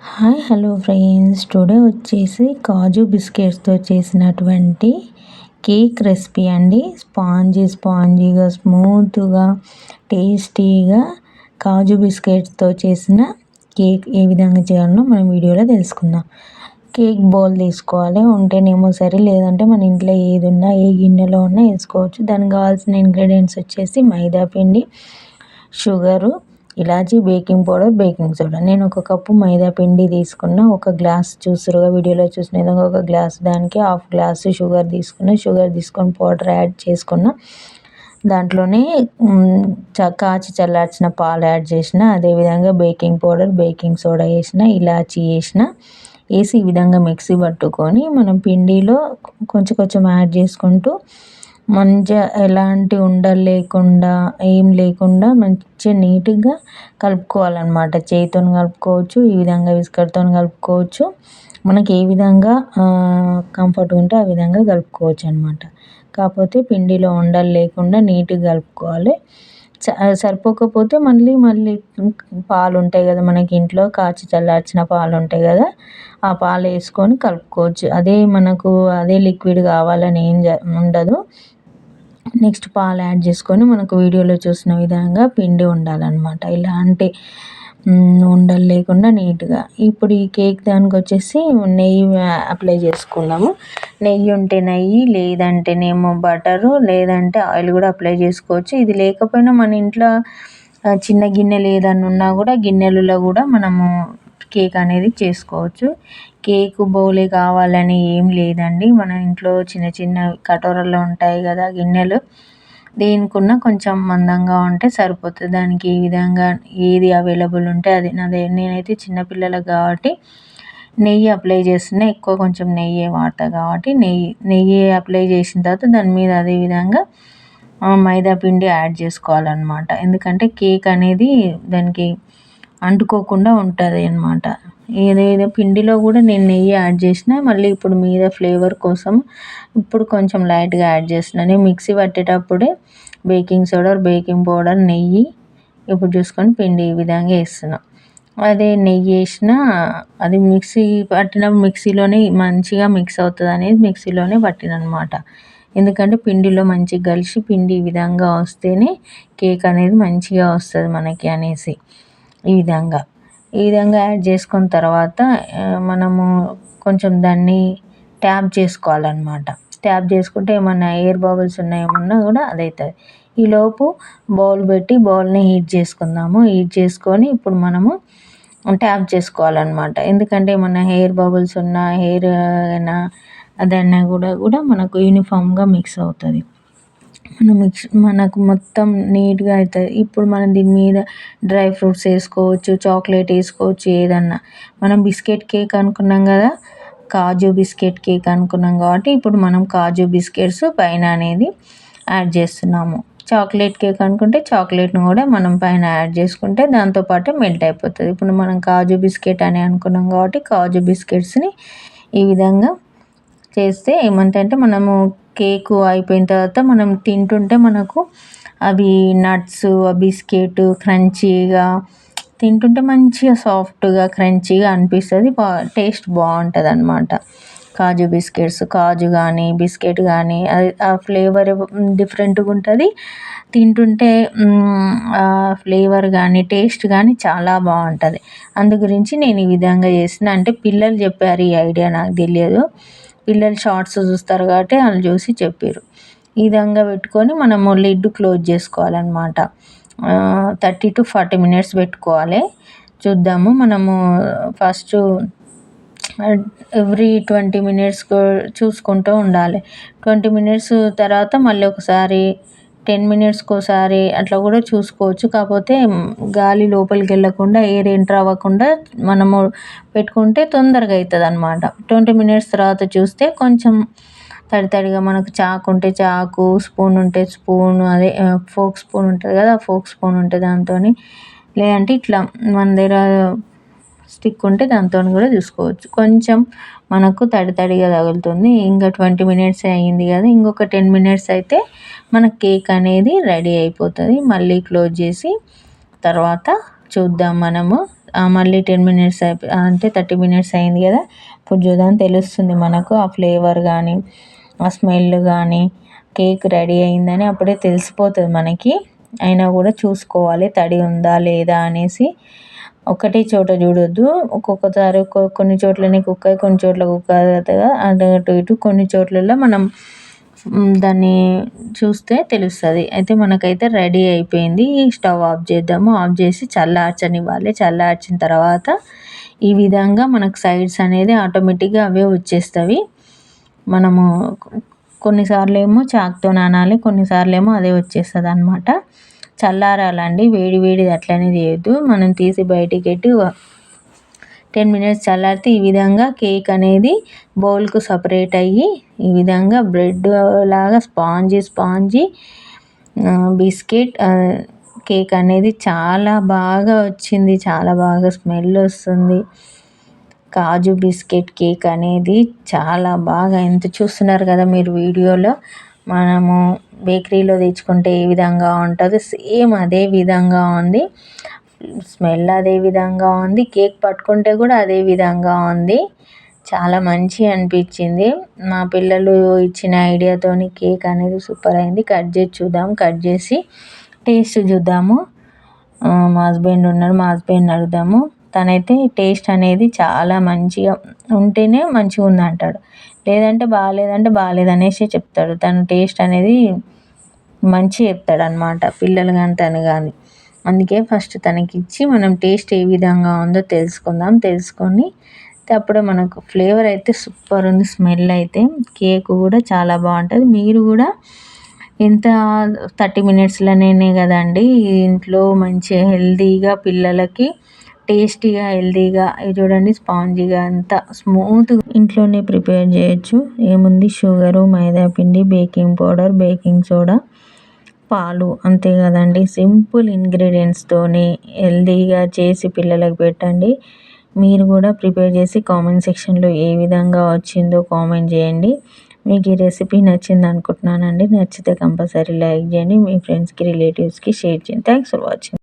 Hi hello friends. Today వచ్చేసి కాజు బిస్కెట్స్తో చేసినటువంటి కేక్ రెసిపీ అండి. స్పాంజీ స్పాంజీగా స్మూత్గా టేస్టీగా కాజు బిస్కెట్స్తో చేసిన కేక్ ఏ విధంగా చేయాలో మనం వీడియోలో తెలుసుకుందాం. కేక్ బౌల్ తీసుకోవాలి. ఉంటేనేమో సరే లేదంటే మన ఇంట్లో ఏది ఉన్నా ఏ గిన్నెలో ఉన్నా వేసుకోవచ్చు. దానికి కావాల్సిన ఇంగ్రీడియంట్స్ వచ్చేసి మైదా పిండి షుగరు ఇలాచీ బేకింగ్ పౌడర్ బేకింగ్ సోడా. నేను ఒక కప్పు మైదా పిండి తీసుకున్న ఒక గ్లాస్ చూసారుగా వీడియోలో చూసిన విధంగా ఒక గ్లాస్ దానికి హాఫ్ గ్లాస్ షుగర్ తీసుకున్న షుగర్ తీసుకొని పౌడర్ యాడ్ చేసుకున్న. దాంట్లోనే కాచి చల్లార్చిన పాలు యాడ్ చేసిన అదేవిధంగా బేకింగ్ పౌడర్ బేకింగ్ సోడా వేసిన ఇలాచీ వేసిన వేసి ఈ విధంగా మిక్సీ పట్టుకొని మనం పిండిలో కొంచెం కొంచెం యాడ్ చేసుకుంటూ మంచిగా ఎలాంటి ఉండలు లేకుండా ఏం లేకుండా మంచిగా నీట్గా కలుపుకోవాలన్నమాట. చేతితో కలుపుకోవచ్చు ఈ విధంగా విస్కర్తో కలుపుకోవచ్చు. మనకి ఏ విధంగా కంఫర్ట్ ఉంటే ఆ విధంగా కలుపుకోవచ్చు అనమాట కాకపోతే పిండిలో ఉండలు లేకుండా నీట్గా కలుపుకోవాలి. సరిపోకపోతే మళ్ళీ మళ్ళీ పాలు ఉంటాయి కదా మనకి ఇంట్లో కాచి చల్లార్చిన పాలు ఉంటాయి కదా ఆ పాలు వేసుకొని కలుపుకోవచ్చు. అదే మనకు అదే లిక్విడ్ కావాలని ఏం ఉండదు. నెక్స్ట్ పాలు యాడ్ చేసుకొని మనకు వీడియోలో చూసిన విధంగా పిండి ఉండాలన్నమాట. ఇలాంటి ఉండలు లేకుండా నీట్గా. ఇప్పుడు ఈ కేక్ దానికి వచ్చేసి నెయ్యి అప్లై చేసుకున్నాము నెయ్యి ఉంటే నెయ్యి లేదంటేనేమో బటరు లేదంటే ఆయిల్ కూడా అప్లై చేసుకోవచ్చు. ఇది లేకపోయినా మన ఇంట్లో చిన్న గిన్నెలు ఏదన్నా ఉన్నా కూడా గిన్నెలలో కూడా మనము కేక్ అనేది చేసుకోవచ్చు. కేక్ బౌలే కావాలని ఏం లేదండి. మన ఇంట్లో చిన్న చిన్న కటోరల్లో ఉంటాయి కదా గిన్నెలు. దేనికున్నా కొంచెం మందంగా ఉంటే సరిపోతుంది. దానికి ఏ విధంగా ఏది అవైలబుల్ ఉంటే అది. నాదే నేనైతే చిన్నపిల్లలకు కాబట్టి నెయ్యి అప్లై చేస్తున్నా. ఎక్కువ కొంచెం నెయ్యి వాడతా కాబట్టి నెయ్యి నెయ్యి అప్లై చేసిన తర్వాత దాని మీద అదే విధంగా మైదా పిండి యాడ్ చేసుకోవాలన్నమాట. ఎందుకంటే కేక్ అనేది దానికి అంటుకోకుండా ఉంటుంది అన్నమాట. ఏదైనా పిండిలో కూడా నేను నెయ్యి యాడ్ చేసిన మళ్ళీ ఇప్పుడు మీద ఫ్లేవర్ కోసం ఇప్పుడు కొంచెం లైట్గా యాడ్ చేస్తున్నాను నేను మిక్సీ పట్టేటప్పుడే బేకింగ్ సోడా బేకింగ్ పౌడర్ నెయ్యి ఇప్పుడు చూసుకొని పిండి ఈ విధంగా వేస్తున్నాం. అదే నెయ్యి వేసిన అది మిక్సీ పట్టిన మిక్సీలోనే మంచిగా మిక్స్ అవుతుంది అనేది మిక్సీలోనే పట్టినమాట ఎందుకంటే పిండిలో మంచిగా కలిసి పిండి ఈ విధంగా వస్తేనే కేక్ అనేది మంచిగా వస్తుంది మనకి అనేసి. ఈ విధంగా. ఈ విధంగా యాడ్ చేసుకున్న తర్వాత మనము కొంచెం దాన్ని ట్యాప్ చేసుకోవాలన్నమాట. ట్యాప్ చేసుకుంటే ఏమన్నా ఎయిర్ బబుల్స్ ఉన్నాయేమన్నా కూడా అది అవుతుంది ఈలోపు బౌల్ పెట్టి బౌల్ని హీట్ చేసుకుందాము. హీట్ చేసుకొని ఇప్పుడు మనము ట్యాప్ చేసుకోవాలన్నమాట. ఎందుకంటే ఏమన్నా హెయిర్ బబుల్స్ ఉన్నా హెయిర్ అయినా అదన్నా కూడా కూడా మనకు యూనిఫామ్గా మిక్స్ అవుతుంది. మనం మిక్స్ మనకు మొత్తం నీట్గా అవుతుంది ఇప్పుడు మనం దీని మీద డ్రై ఫ్రూట్స్ వేసుకోవచ్చు చాక్లెట్ వేసుకోవచ్చు ఏదన్నా. మనం బిస్కెట్ కేక్ అనుకున్నాం కదా కాజు బిస్కెట్ కేక్ అనుకున్నాం కాబట్టి ఇప్పుడు మనం కాజు బిస్కెట్స్ పైన అనేది యాడ్ చేస్తున్నాము. చాక్లెట్ కేక్ అనుకుంటే చాక్లెట్ను కూడా మనం పైన యాడ్ చేసుకుంటే దాంతోపాటు మెల్ట్ అయిపోతుంది. ఇప్పుడు మనం కాజు బిస్కెట్ అని అనుకున్నాం కాబట్టి కాజు బిస్కెట్స్ని ఈ విధంగా చేస్తే ఏమంటే మనము కేకు అయిపోయిన తర్వాత మనం తింటుంటే మనకు అవి నట్స్ బిస్కెట్ క్రంచీగా తింటుంటే మంచిగా సాఫ్ట్గా క్రంచీగా అనిపిస్తుంది. బా టేస్ట్ బాగుంటుంది అనమాట కాజు బిస్కెట్స్ కాజు కానీ బిస్కెట్ కానీ అది ఆ ఫ్లేవర్ డిఫరెంట్గా ఉంటుంది. తింటుంటే ఫ్లేవర్ కానీ టేస్ట్ కానీ చాలా బాగుంటుంది. అందు గురించి నేను ఈ విధంగా చేసిన. అంటే పిల్లలు చెప్పారు ఈ ఐడియా నాకు తెలియదు. పిల్లలు షార్ట్స్ చూస్తారు కాబట్టి వాళ్ళు చూసి చెప్పారు ఈ విధంగా పెట్టుకొని మనము లిడ్ క్లోజ్ చేసుకోవాలన్నమాట. థర్టీ టు ఫార్టీ మినిట్స్ పెట్టుకోవాలి. చూద్దాము మనము ఫస్ట్ ఎవ్రీ ట్వంటీ మినిట్స్ చూసుకుంటూ ఉండాలి. ట్వంటీ మినిట్స్ తర్వాత మళ్ళీ ఒకసారి టెన్ మినిట్స్కి ఒకసారి అట్లా కూడా చూసుకోవచ్చు. కాకపోతే గాలి లోపలికి వెళ్ళకుండా ఎయిర్ ఎంటర్ అవ్వకుండా మనము పెట్టుకుంటే తొందరగా అవుతుంది అనమాట ట్వంటీ మినిట్స్ తర్వాత చూస్తే కొంచెం తడి తడిగా మనకు చాకు ఉంటే చాకు స్పూన్ ఉంటే స్పూన్ అదే ఫోక్ స్పూన్ ఉంటుంది కదా ఫోక్ స్పూన్ ఉంటే దాంతో లేదంటే ఇట్లా మన దగ్గర స్టిక్ ఉంటే దాంతో కూడా చూసుకోవచ్చు. కొంచెం మనకు తడి తడిగా తగులుతుంది. ఇంకా ట్వంటీ మినిట్స్ అయ్యింది కదా ఇంకొక టెన్ మినిట్స్ అయితే మన కేక్ అనేది రెడీ అయిపోతుంది. మళ్ళీ క్లోజ్ చేసి తర్వాత చూద్దాం మనము. మళ్ళీ టెన్ మినిట్స్ అయిపోయి అంటే థర్టీ మినిట్స్ అయింది కదా. ఇప్పుడు చూద్దాం తెలుస్తుంది మనకు ఆ ఫ్లేవర్ కానీ ఆ స్మెల్ కానీ కేక్ రెడీ అయిందని అప్పుడే తెలిసిపోతుంది మనకి. అయినా కూడా చూసుకోవాలి తడి ఉందా లేదా అనేసి. ఒకటే చోట చూడొద్దు. ఒక్కొక్కసారి కొన్ని చోట్లనే కుక్క కొన్ని చోట్ల కుక్క అటు ఇటు కొన్ని చోట్లలో మనం దాన్ని చూస్తే తెలుస్తుంది. అయితే మనకైతే రెడీ అయిపోయింది. స్టవ్ ఆఫ్ చేద్దాము. ఆఫ్ చేసి చల్లార్చనివ్వాలి చల్లార్చిన తర్వాత ఈ విధంగా మనకు సైడ్స్ అనేది ఆటోమేటిక్గా అవే వచ్చేస్తవి. మనము కొన్నిసార్లు ఏమో చాక్తో నానాలి కొన్నిసార్లు ఏమో అదే వచ్చేస్తుంది అనమాట చల్లారాలండి. వేడి వేడిది అట్లనే చేయొద్దు. మనం తీసి బయటికి పెట్టి టెన్ మినిట్స్ చల్లారితే ఈ విధంగా కేక్ అనేది బౌల్కు సపరేట్ అయ్యి ఈ విధంగా బ్రెడ్ లాగా స్పాంజీ స్పాంజీ బిస్కెట్ కేక్ అనేది చాలా బాగా వచ్చింది. చాలా బాగా స్మెల్ వస్తుంది. కాజు బిస్కెట్ కేక్ అనేది చాలా బాగా. ఎంత చూస్తున్నారు కదా మీరు వీడియోలో? మనము బేకరీలో తెచ్చుకుంటే ఏ విధంగా ఉంటుందో సేమ్ అదే విధంగా ఉంది. స్మెల్ అదే విధంగా ఉంది. కేక్ పట్టుకుంటే కూడా అదే విధంగా ఉంది. చాలా మంచి అనిపించింది. మా పిల్లలు ఇచ్చిన ఐడియాతోని కేక్ అనేది సూపర్ అయింది. కట్ చేసి చూద్దాం. కట్ చేసి టేస్ట్ చూద్దాము. మా హస్బెండ్ ఉన్నారు మా హస్బెండ్ అడుగుదాము. తనైతే టేస్ట్ అనేది చాలా మంచిగా ఉంటేనే మంచిగా ఉంది అంటాడు లేదంటే బాగాలేదంటే బాగాలేదు చెప్తాడు. తను టేస్ట్ అనేది మంచి చెప్తాడు అనమాట పిల్లలు కానీ తను కానీ అందుకే ఫస్ట్ తనకిచ్చి మనం టేస్ట్ ఏ విధంగా ఉందో తెలుసుకుందాం. తెలుసుకొని అప్పుడు మనకు ఫ్లేవర్ అయితే సూపర్ ఉంది. స్మెల్ అయితే కేక్ కూడా చాలా బాగుంటుంది. మీరు కూడా ఎంత థర్టీ మినిట్స్లోనే కదండి ఇంట్లో మంచి హెల్తీగా పిల్లలకి టేస్టీగా హెల్తీగా ఇది చూడండి స్పాంజీగా అంత స్మూత్ ఇంట్లోనే ప్రిపేర్ చేయొచ్చు. ఏముంది? షుగరు మైదా పిండి బేకింగ్ పౌడర్ బేకింగ్ సోడా పాలు. అంతే కదండి. సింపుల్ ఇంగ్రీడియంట్స్తోని హెల్తీగా చేసి పిల్లలకు పెట్టండి. మీరు కూడా ప్రిపేర్ చేసి కామెంట్ సెక్షన్లో ఏ విధంగా వచ్చిందో కామెంట్ చేయండి. మీకు ఈ రెసిపీ నచ్చింది అనుకుంటున్నానండి. నచ్చితే కంపల్సరీ లైక్ చేయండి. మీ ఫ్రెండ్స్కి రిలేటివ్స్కి షేర్ చేయండి. Thanks for watching.